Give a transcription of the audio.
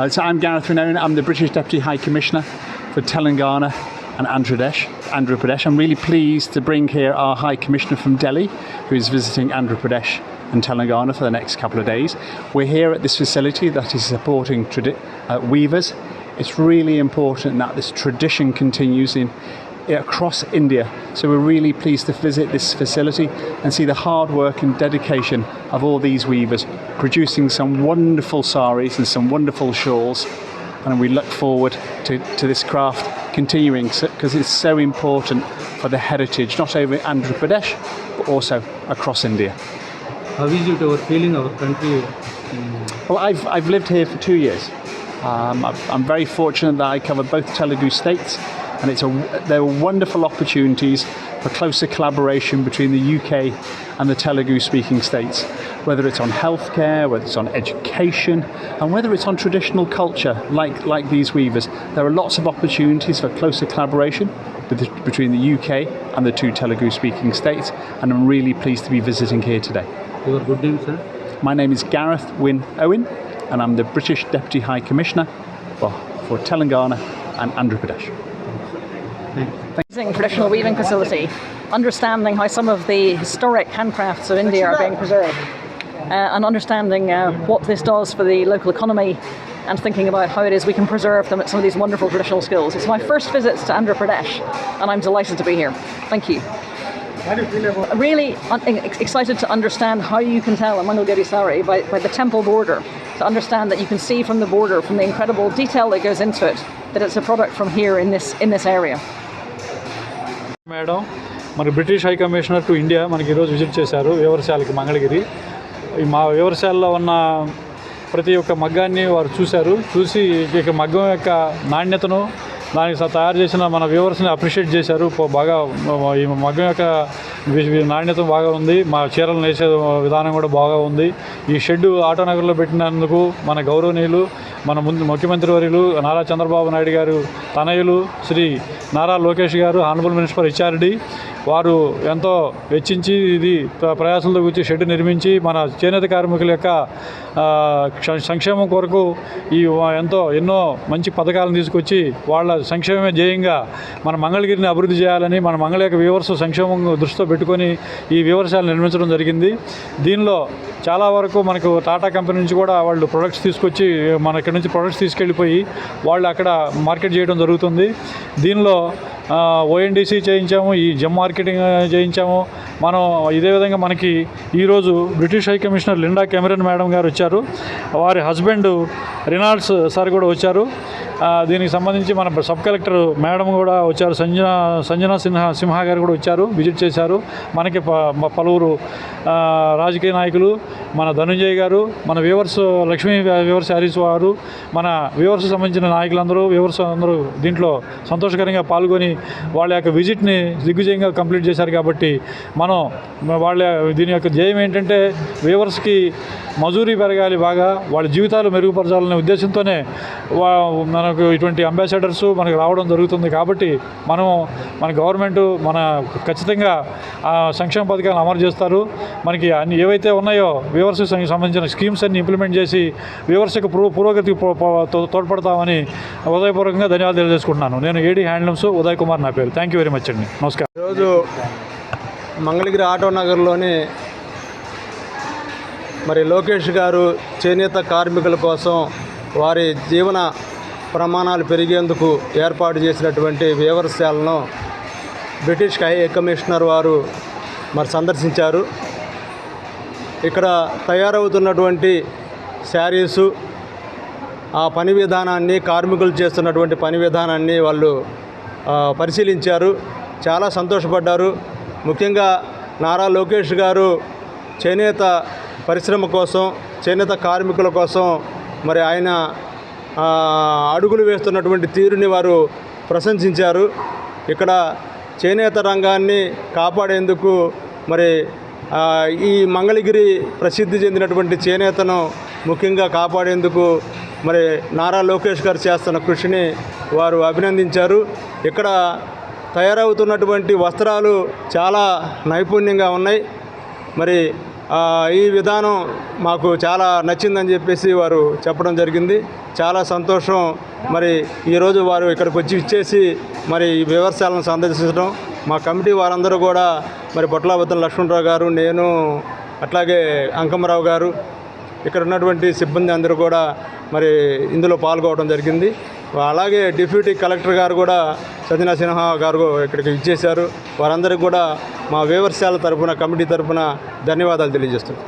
Uh, so I'm Gareth Renone. I'm the British Deputy High Commissioner for Telangana and Andhra Pradesh. Andhra Pradesh. I'm really pleased to bring here our High Commissioner from Delhi, who is visiting Andhra Pradesh and Telangana for the next couple of days. We're here at this facility that is supporting tradi- uh, weavers. It's really important that this tradition continues in across India. So we're really pleased to visit this facility and see the hard work and dedication of all these weavers producing some wonderful saris and some wonderful shawls. And we look forward to, to this craft continuing because it's so important for the heritage, not only in Andhra Pradesh, but also across India. How is it our feeling our country? Well, I've, I've lived here for two years. Um, I'm very fortunate that I cover both Telugu states, and it's a, there are wonderful opportunities for closer collaboration between the UK and the Telugu speaking states, whether it's on healthcare, whether it's on education, and whether it's on traditional culture like, like these weavers. There are lots of opportunities for closer collaboration between the UK and the two Telugu speaking states, and I'm really pleased to be visiting here today. Your good name, sir? My name is Gareth Wynne Owen, and I'm the British Deputy High Commissioner for, for Telangana and Andhra Pradesh. Amazing traditional weaving facility, understanding how some of the historic handcrafts of India are being preserved, uh, and understanding uh, what this does for the local economy, and thinking about how it is we can preserve them, at some of these wonderful traditional skills. It's my first visit to Andhra Pradesh, and I'm delighted to be here. Thank you. Really un- ex- excited to understand how you can tell a Mangalgiri sari by, by the temple border, to understand that you can see from the border, from the incredible detail that goes into it, that it's a product from here in this in this area. Madam మరి British high commissioner to India మనకి ఈరోజు visit చేశారు వ్యవసాయాలకి మంగళగిరి ఈ మా వ్యవసాయాల్లో ఉన్న ప్రతి ఒక్క మగ్గాన్ని వారు చూశారు చూసి ఇక మగ్గం యొక్క నాణ్యతను దానికి తయారు చేసిన మన వ్యూవర్స్ని అప్రిషియేట్ చేశారు. బాగా ఈ మగ్గం యొక్క నాణ్యత బాగా ఉంది. మా చీరలు నేసే విధానం కూడా బాగా ఉంది. ఈ షెడ్ ఆటోనగర్లో పెట్టినందుకు మన గౌరవనీయులు మన ముందు ముఖ్యమంత్రి వర్యులు నారా చంద్రబాబు నాయుడు గారు తనయులు శ్రీ నారా లోకేష్ గారు హానబుల్ మినిస్టర్ హెచ్ఆర్డి వారు ఎంతో వెచ్చించి ఇది ప్రయాసంలో ప్రయాసంతో కూర్చి షెడ్ నిర్మించి మన చేనేత కార్మికుల యొక్క సంక్షేమం కొరకు ఈ ఎంతో ఎన్నో మంచి పథకాలను తీసుకొచ్చి వాళ్ళ సంక్షేమమే ధ్యేయంగా మన మంగళగిరిని అభివృద్ధి చేయాలని మన మంగళ యొక్క వ్యూవర్స్ సంక్షేమం దృష్టితో పెట్టుకొని ఈ వ్యవసాయాలు నిర్మించడం జరిగింది. దీనిలో చాలా వరకు మనకు టాటా కంపెనీ నుంచి కూడా వాళ్ళు ప్రొడక్ట్స్ తీసుకొచ్చి మన ఇక్కడ నుంచి ప్రొడక్ట్స్ తీసుకెళ్ళిపోయి వాళ్ళు అక్కడ మార్కెట్ చేయడం జరుగుతుంది. దీనిలో ఓఎన్డీసీ చేయించాము ఈ జమ్ మార్కెటింగ్ చేయించాము. మనం ఇదే విధంగా మనకి ఈరోజు British high commissioner Lindy Cameron madam garu వచ్చారు. వారి హస్బెండ్ రినాల్డ్స్ సార్ కూడా వచ్చారు. దీనికి సంబంధించి మన సబ్ కలెక్టర్ మేడం కూడా వచ్చారు. సంజన సంజన సిన్హా సింహా గారు కూడా వచ్చారు విజిట్ చేశారు. మనకి ప- పలువురు రాజకీయ నాయకులు మన ధనుంజయ్ గారు మన వ్యూవర్స్ లక్ష్మీ వ్యూవర్స్ హరీష్ వారు మన వ్యూవర్స్ సంబంధించిన నాయకులందరూ వ్యూవర్స్ అందరూ దీంట్లో సంతోషకరంగా పాల్గొని వాళ్ళ యొక్క విజిట్ని దిగ్విజయంగా కంప్లీట్ చేశారు కాబట్టి మనం వాళ్ళ దీని యొక్క ధ్యేయం ఏంటంటే వ్యూవర్స్కి మజూరీ పెరగాలి బాగా వాళ్ళ జీవితాలు మెరుగుపరచాలనే ఉద్దేశంతోనే వా- మనకు ఇటువంటి అంబాసిడర్స్ మనకు రావడం జరుగుతుంది కాబట్టి మనం మన గవర్నమెంట్ మన ఖచ్చితంగా ఆ సంక్షేమ పథకాలను అమలు చేస్తారు. మనకి అన్ని ఏవైతే ఉన్నాయో వ్యూవర్స్కి సంబంధించిన స్కీమ్స్ అన్ని ఇంప్లిమెంట్ చేసి వ్యూవర్స్ పురో పురోగతికి తో- తోడ్పడతామని ఉదయపూర్వకంగా ధన్యవాదాలు తెలియజేసుకుంటున్నాను. నేను ఏడీ హ్యాండ్లూమ్స్ ఉదయ్ కుమార్ నా పేరు. థ్యాంక్ యూ వెరీ మచ్ అండి. నమస్కారం. ఈరోజు మంగళగిరి ఆటో నగర్లోని మరి లోకేష్ గారు చేనేత కార్మికుల కోసం వారి జీవన ప్రమాణాలు పెరిగేందుకు ఏర్పాటు చేసినటువంటి వివరశాలను బ్రిటిష్ హై కమిషనర్ వారు మరి సందర్శించారు. ఇక్కడ తయారవుతున్నటువంటి శారీసు ఆ పని విధానాన్ని కార్మికులు చేస్తున్నటువంటి పని విధానాన్ని వాళ్ళు పరిశీలించారు. చాలా సంతోషపడ్డారు. ముఖ్యంగా నారా లోకేష్ గారు చేనేత పరిశ్రమ కోసం చేనేత కార్మికుల కోసం మరి ఆయన అడుగులు వేస్తున్నటువంటి తీరుని వారు ప్రశంసించారు. ఇక్కడ చేనేత రంగాన్ని కాపాడేందుకు మరి ఈ మంగళగిరి ప్రసిద్ధి చెందినటువంటి చేనేతను ముఖ్యంగా కాపాడేందుకు మరి నారా లోకేష్ గారు చేస్తున్న కృషిని వారు అభినందించారు. ఇక్కడ తయారవుతున్నటువంటి వస్త్రాలు చాలా నైపుణ్యంగా ఉన్నాయి. మరి ఈ విధానం మాకు చాలా నచ్చిందని చెప్పేసి వారు చెప్పడం జరిగింది. చాలా సంతోషం. మరి ఈరోజు వారు ఇక్కడికి వచ్చి ఇచ్చేసి మరి ఈ వివర్శాలను సందర్శించడం. మా కమిటీ వారందరూ కూడా మరి బొట్లాబద్దం లక్ష్మణరావు గారు నేను అట్లాగే అంకమరావు గారు ఇక్కడ ఉన్నటువంటి సిబ్బంది అందరూ కూడా మరి ఇందులో పాల్గొవడం జరిగింది. అలాగే డిప్యూటీ కలెక్టర్ గారు కూడా సత్యనా సిన్హా గారు ఇక్కడికి ఇచ్చేశారు. వారందరికీ కూడా మా వ్యవసాయాల తరపున కమిటీ తరపున ధన్యవాదాలు తెలియజేస్తున్నాం.